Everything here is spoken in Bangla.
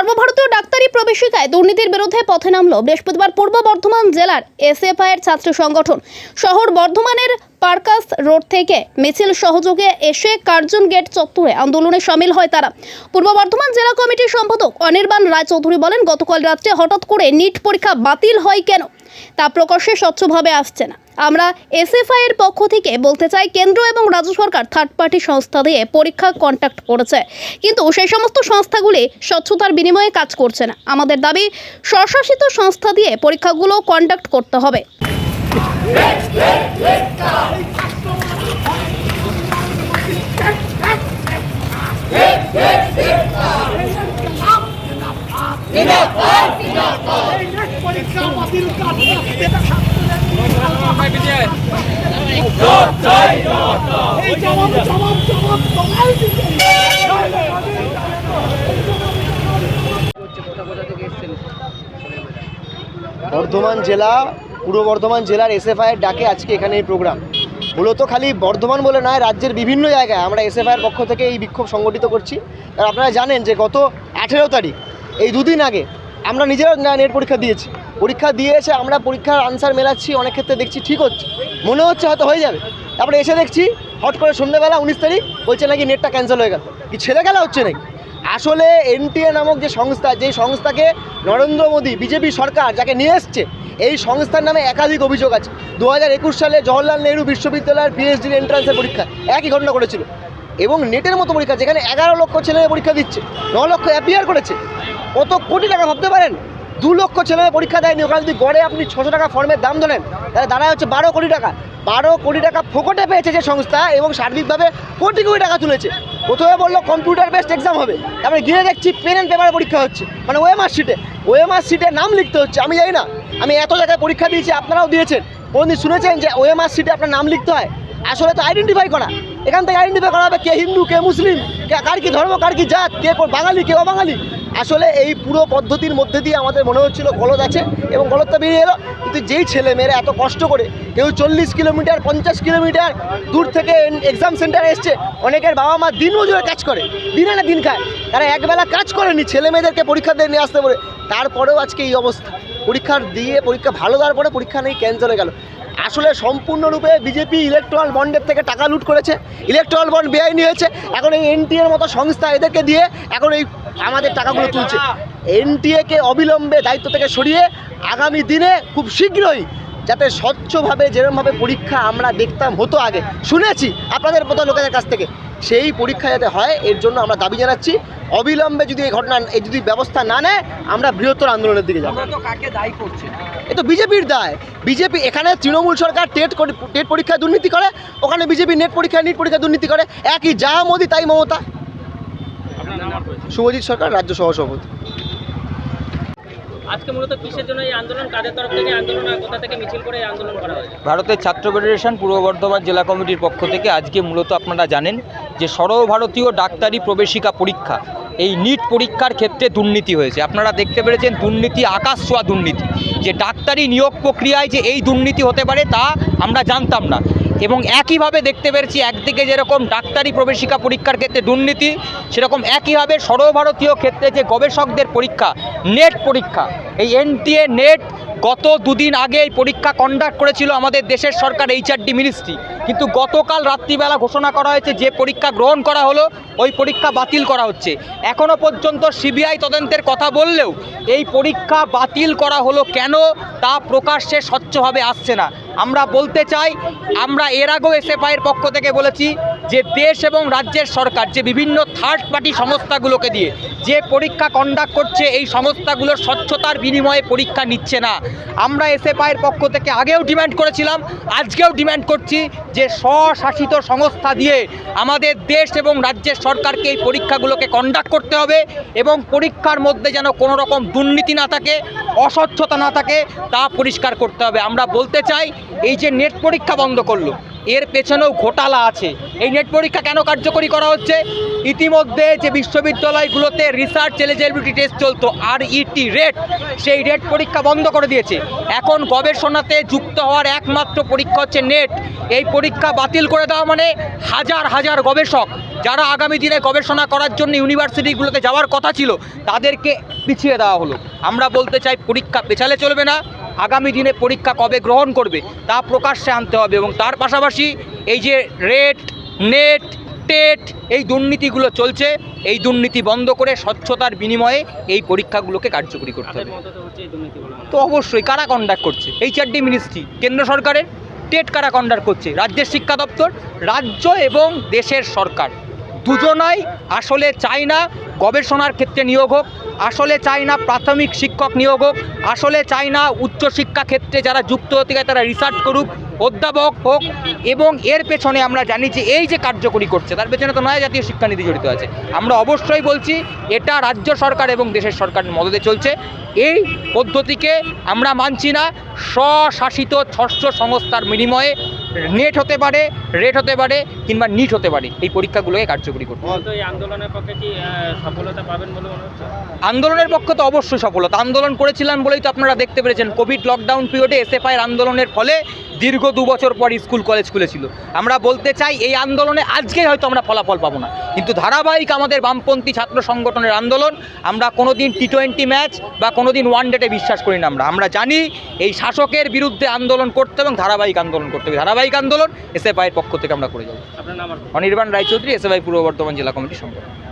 সর্বভারতীয় ডাক্তারি প্রবেশিকায় দুর্নীতির বিরুদ্ধে পথে নামল বৃহস্পতিবার পূর্ব বর্ধমান জেলার এসএফআইয়ের ছাত্র সংগঠন। শহর বর্ধমানের পার্কাস রোড থেকে মিছিল সহযোগে এসে কার্জন গেট চত্বরে আন্দোলনে সামিল হয় তারা। পূর্ব বর্ধমান জেলা কমিটির সম্পাদক অনির্বাণ রায়চৌধুরী বলেন, গতকাল রাত্রে হঠাৎ করে নিট পরীক্ষা বাতিল হয় কেন? তা প্রকাশ্যে স্বচ্ছভাবে আসছে না। আমরা এসএফআই এর পক্ষ থেকে বলতে চাই, কেন্দ্র এবং রাজ্য সরকার থার্ড পার্টি সংস্থা দিয়ে পরীক্ষা কন্ট্যাক্ট করেছে। কিন্তু সেই সমস্ত সংস্থাগুলি স্বচ্ছতার বিনিময়ে কাজ করছে না। আমাদের দাবি, স্বশাসিত সংস্থা দিয়ে পরীক্ষাগুলো কন্ডাক্ট করতে হবে। বর্ধমান জেলা, পূর্ব বর্ধমান জেলার এসএফআইয়ের ডাকে আজকে এখানে এই প্রোগ্রাম মূলত খালি বর্ধমান বলে নয়, রাজ্যের বিভিন্ন জায়গায় আমরা এসএফআইয়ের পক্ষ থেকে এই বিক্ষোভ সংগঠিত করছি। আর আপনারা জানেন যে গত আঠেরো তারিখ, এই দুদিন আগে আমরা নিজেরাও না- নেট পরীক্ষা দিয়েছি। পরীক্ষা দিয়ে এসে আমরা পরীক্ষার আনসার মেলাচ্ছি, অনেক ক্ষেত্রে দেখছি ঠিক হচ্ছে। মনে হচ্ছে হয়তো হয়ে যাবে। তারপরে এসে দেখছি, হট করে সন্ধ্যেবেলা উনিশ তারিখ বলছে নাকি নেটটা ক্যান্সেল হয়ে গেল। কি ছেলে খেলা হচ্ছে নাকি? আসলে এনটিএ নামক যে সংস্থা, যে সংস্থাকে নরেন্দ্র মোদী, বিজেপি সরকার যাকে নিয়ে এসছে, এই সংস্থার নামে একাধিক অভিযোগ আছে। দু হাজার একুশ সালে জওহরলাল নেহরু বিশ্ববিদ্যালয়ের পিএইচডির এন্ট্রান্সের পরীক্ষা একই ঘটনা করেছিল। এবং নেটের মতো পরীক্ষা, যেখানে এগারো লক্ষ ছেলে পরীক্ষা দিচ্ছে, ন লক্ষ অ্যাপিয়ার করেছে। কত কোটি টাকা ভাবতে পারেন? দু লক্ষ ছেলে পরীক্ষা দেয়নি, ওখানে যদি গড়ে আপনি ছশো টাকা ফর্মের দাম ধরেন, তাহলে দাঁড়ায় হচ্ছে বারো কোটি টাকা। বারো কোটি টাকা ফোকটে পেয়েছে যে সংস্থা এবং সার্বিকভাবে কোটি কোটি টাকা তুলেছে। প্রথমে বলল কম্পিউটার বেসড এক্সাম হবে। তারপরে গিয়ে দেখছি পেন অ্যান্ড পেপারে পরীক্ষা হচ্ছে। মানে ওএমআর শিটে ওএমআর শিটে নাম লিখতে হচ্ছে, আমি জানি না। আমি এত জায়গায় পরীক্ষা দিয়েছি, আপনারাও দিয়েছেন। কোনদিন শুনেছেন যে ওএমআর শিটে আপনার নাম লিখতে হয়? আসলে তো আইডেন্টিফাই করা। এখান থেকে আইডেন্টিফাই করা হবে কে হিন্দু, কে মুসলিম কার কি ধর্ম, কার কি জাত, কে বাঙালি, কে অবাঙালি। আসলে এই পুরো পদ্ধতির মধ্যে দিয়ে আমাদের মনে হচ্ছিল গলদ আছে এবং গলদটা বেরিয়ে এলো। কিন্তু যেই ছেলে মেয়েরা এত কষ্ট করে কেউ চল্লিশ কিলোমিটার, পঞ্চাশ কিলোমিটার দূর থেকে এক্সাম সেন্টারে এসছে, অনেকের বাবা মা দিন মজুরে কাজ করে, দিনে না দিন খায়। তারা একবেলা কাজ করেনি, ছেলে মেয়েদেরকে পরীক্ষা দিয়ে নিয়ে আসতে পারে তারপরেও আজকে এই অবস্থা। পরীক্ষার দিয়ে পরীক্ষা ভালো দেওয়ার পরে পরীক্ষা নেই ক্যান্সেল হয়ে গেল। আসলে সম্পূর্ণরূপে বিজেপি ইলেকট্রাল বন্ডের থেকে টাকা লুট করেছে। ইলেকট্রাল বন্ড বেআইনি হয়েছে। এখন এই এনটিএর মতো সংস্থা এদেরকে দিয়ে এখন এই আমাদের টাকাগুলো তুলছে। এনটিএকে অবিলম্বে দায়িত্ব থেকে সরিয়ে আগামী দিনে খুব শীঘ্রই যাতে স্বচ্ছভাবে, যেরমভাবে পরীক্ষা আমরা দেখতাম হতো আগে। শুনেছি আপনাদের মতো লোকেদের কাছ থেকে। সেই পরীক্ষা যাতে হয় এর জন্য আমরা দাবি জানাচ্ছি। অবিলম্বে যদি এই ঘটনা এই যদি ব্যবস্থা না নেয় আমরা বৃহত্তর আন্দোলনের দিকে যাব। এ তো বিজেপির দায়। বিজেপি এখানে তৃণমূল সরকার টেট টেট পরীক্ষায় দুর্নীতি করে ওখানে বিজেপি নেট পরীক্ষায় নিট পরীক্ষায় দুর্নীতি করে। একই যা মোদি তাই মমতা। শুভজিৎ সরকার রাজ্য সহসভাপতি। আজকে মূলত কিসের জন্য এই আন্দোলন? কাদের তরফ থেকে আন্দোলন কোথা থেকে মিছিল করে এই আন্দোলন করা হয়েছে? ভারতের ছাত্র ফেডারেশন পূর্ব বর্ধমান জেলা কমিটির পক্ষ থেকে আজকে মূলত আপনারা জানেন যে সর্বভারতীয় ডাক্তারি প্রবেশিকা পরীক্ষা, এই নিট পরীক্ষার ক্ষেত্রে দুর্নীতি হয়েছে। আপনারা দেখতে পেরেছেন দুর্নীতি আকাশ ছোঁয়া দুর্নীতি। যে ডাক্তারি নিয়োগ প্রক্রিয়ায় যে এই দুর্নীতি হতে পারে তা আমরা জানতাম না। এবং একইভাবে দেখতে পেরেছি, একদিকে যেরকম ডাক্তারি প্রবেশিকা পরীক্ষার ক্ষেত্রে দুর্নীতি, সেরকম একইভাবে সর্বভারতীয় ক্ষেত্রে যে গবেষকদের পরীক্ষা, নেট পরীক্ষা, এই এনটিএ নেট গত দুদিন আগে এই পরীক্ষা কন্ডাক্ট করেছিল আমাদের দেশের সরকার এইচআরডি মিনিস্ট্রি কিন্তু গতকাল রাত্রিবেলা ঘোষণা করা হয়েছে, যে পরীক্ষা গ্রহণ করা হলো, ওই পরীক্ষা বাতিল করা হচ্ছে। এখনও পর্যন্ত সিবিআই তদন্তের কথা বললেও এই পরীক্ষা বাতিল করা হলো কেন, তা প্রকাশ্যে স্বচ্ছভাবে আসছে না। আমরা বলতে চাই, আমরা এর আগেও এসএফআইয়ের পক্ষ থেকে বলেছি যে দেশ এবং রাজ্যের সরকার, যে বিভিন্ন থার্ড পার্টি সংস্থাগুলোকে দিয়ে যে পরীক্ষা কন্ডাক্ট করছে, এই সংস্থাগুলোর স্বচ্ছতার বিনিময়ে পরীক্ষা নিচ্ছে না। আমরা এসএফআইয়ের পক্ষ থেকে আগেও ডিম্যান্ড করেছিলাম, আজকেও ডিম্যান্ড করছি যে স্বশাসিত সংস্থা দিয়ে আমাদের দেশ এবং রাজ্যের সরকারকে এই পরীক্ষাগুলোকে কন্ডাক্ট করতে হবে এবং পরীক্ষার মধ্যে যেন কোনো রকম দুর্নীতি না থাকে, অস্বচ্ছতা না থাকে, তা পরিষ্কার করতে হবে। আমরা বলতে চাই, এই যে নেট পরীক্ষা বন্ধ করল এর পেছনেও ঘোটালা আছে। এই নেট পরীক্ষা কেন কার্যকরী করা হচ্ছে? ইতিমধ্যে যে বিশ্ববিদ্যালয়গুলোতে রিসার্চ এলিজিবিলিটি টেস্ট চলতো আর ইটি রেট সেই রেট পরীক্ষা বন্ধ করে দিয়েছে। এখন গবেষণাতে যুক্ত হওয়ার একমাত্র পরীক্ষা হচ্ছে নেট এই পরীক্ষা বাতিল করে দেওয়া মানে হাজার হাজার গবেষক, যারা আগামী দিনে গবেষণা করার জন্য ইউনিভার্সিটিগুলোতে যাওয়ার কথা ছিল, তাদেরকে পিছিয়ে দেওয়া হলো। আমরা বলতে চাই পরীক্ষা পেছালে চলবে না আগামী দিনে পরীক্ষা কবে গ্রহণ করবে তা প্রকাশ্যে আনতে হবে এবং তার পাশাপাশি এই যে রেট নেট, টেট এই দুর্নীতিগুলো চলছে, এই দুর্নীতি বন্ধ করে স্বচ্ছতার বিনিময়ে এই পরীক্ষাগুলোকে কার্যকরী করতে হবে। তো অবশ্যই কারা কন্ডাক্ট করছে? এই চারটি মিনিস্ট্রি কেন্দ্র সরকারের, টেট কারা কন্ডাক্ট করছে? রাজ্যের শিক্ষা দপ্তর, রাজ্য এবং দেশের সরকার। দুজনাই আসলে চায় না গবেষণার ক্ষেত্রে নিয়োগ হোক, আসলে চাই না প্রাথমিক শিক্ষক নিয়োগ হোক, আসলে চাই না উচ্চশিক্ষা ক্ষেত্রে যারা যুক্ত হতে গেছে তারা রিসার্চ করুক, অধ্যাপক হোক এবং এর পেছনে আমরা জানি যে এই যে কার্যকরী করছে, তার পেছনে তো নয় জাতীয় শিক্ষানীতি জড়িত আছে। আমরা অবশ্যই বলছি, এটা রাজ্য সরকার এবং দেশের সরকারের মদতে চলছে। এই পদ্ধতিকে আমরা মানছি না, স্বশাসিত ষষ্ঠ সংস্থার বিনিময়ে নেট হতে পারে রেট হতে পারে কিংবা নিট হতে পারে এই পরীক্ষাগুলোকে কার্যকরী করতে হবে। তো এই আন্দোলনের পক্ষে কি সফলতা পাবেন বলে মনে হচ্ছে? আন্দোলনের পক্ষে তো অবশ্যই সফলতা। আন্দোলন করেছিলাম বলেই তো আপনারা দেখতে পেরেছেন। কোভিড লকডাউন পিরিয়ডে এসএফআইয়ের আন্দোলনের ফলে দীর্ঘ দু বছর পর স্কুল কলেজ খুলেছিল। আমরা বলতে চাই এই আন্দোলনে আজকেই হয়তো আমরা ফলাফল পাবো না। কিন্তু ধারাবাহিক আমাদের বামপন্থী ছাত্র সংগঠনের আন্দোলন আমরা কোনো দিন টি টোয়েন্টি ম্যাচ বা কোনো দিন ওয়ান ডেটে বিশ্বাস করি না আমরা। আমরা জানি এই শাসকের বিরুদ্ধে আন্দোলন করতে এবং ধারাবাহিক আন্দোলন করতে হবে। ধারাবাহিক আন্দোলন এসএফআইয়ের পক্ষ থেকে আমরা করে যাব। অনির্বাণ রায়চৌধুরী এসএফআই পূর্ব বর্ধমান জেলা কমিটির সম্পাদক।